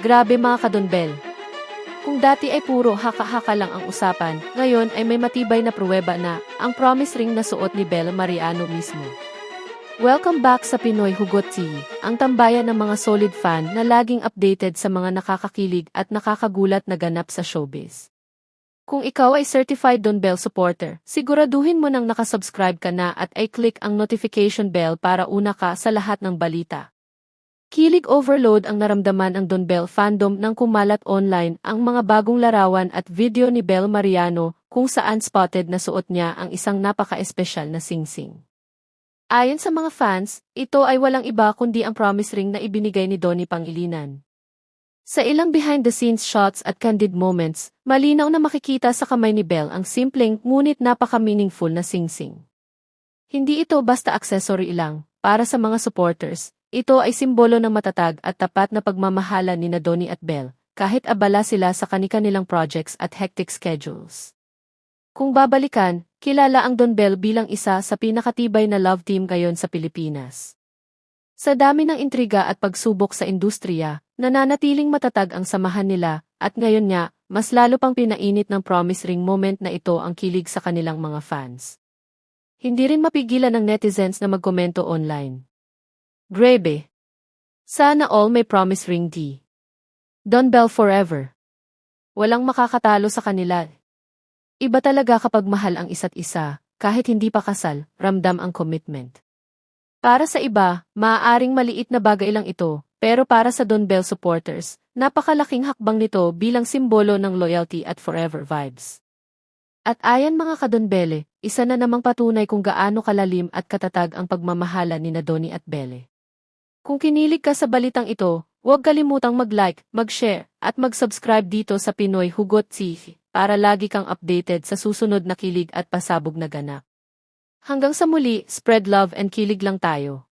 Grabe mga kadonbel. Kung dati ay puro haka-haka lang ang usapan, ngayon ay may matibay na pruweba na ang promise ring na suot ni Belle Mariano mismo. Welcome back sa Pinoy Hugot TV, ang tambayan ng mga solid fan na laging updated sa mga nakakakilig at nakakagulat na ganap sa showbiz. Kung ikaw ay certified Don Bell supporter, siguraduhin mo nang nakasubscribe ka na at ay click ang notification bell para una ka sa lahat ng balita. Kilig overload ang naramdaman ang Don Bell fandom nang kumalat online ang mga bagong larawan at video ni Bell Mariano kung saan spotted na suot niya ang isang napaka-espesyal na singsing. Ayon sa mga fans, ito ay walang iba kundi ang promise ring na ibinigay ni Donnie Pangilinan. Sa ilang behind-the-scenes shots at candid moments, malinaw na makikita sa kamay ni Bell ang simpleng ngunit napaka-meaningful na singsing. Hindi ito basta accessory lang, para sa mga supporters, ito ay simbolo ng matatag at tapat na pagmamahala ni na Donnie at Bell, kahit abala sila sa kanilang projects at hectic schedules. Kung babalikan, kilala ang Don Bell bilang isa sa pinakatibay na love team ngayon sa Pilipinas. Sa dami ng intriga at pagsubok sa industriya, nananatiling matatag ang samahan nila, at ngayon nga, mas lalo pang pinainit ng promise ring moment na ito ang kilig sa kanilang mga fans. Hindi rin mapigilan ng netizens na magkomento online. Grebe. Sana all may promise ring D. Don Bell forever. Walang makakatalo sa kanila. Iba talaga kapag mahal ang isa't isa, kahit hindi pa kasal, ramdam ang commitment. Para sa iba, maaaring maliit na bagay lang ito, pero para sa Don Bell supporters, napakalaking hakbang nito bilang simbolo ng loyalty at forever vibes. At ayan mga kadonbele, isa na namang patunay kung gaano kalalim at katatag ang pagmamahala ni na at Belle. Kung kinilig ka sa balitang ito, huwag kalimutang mag-like, mag-share, at mag-subscribe dito sa Pinoy Hugot TV para lagi kang updated sa susunod na kilig at pasabog na ganap. Hanggang sa muli, spread love and kilig lang tayo.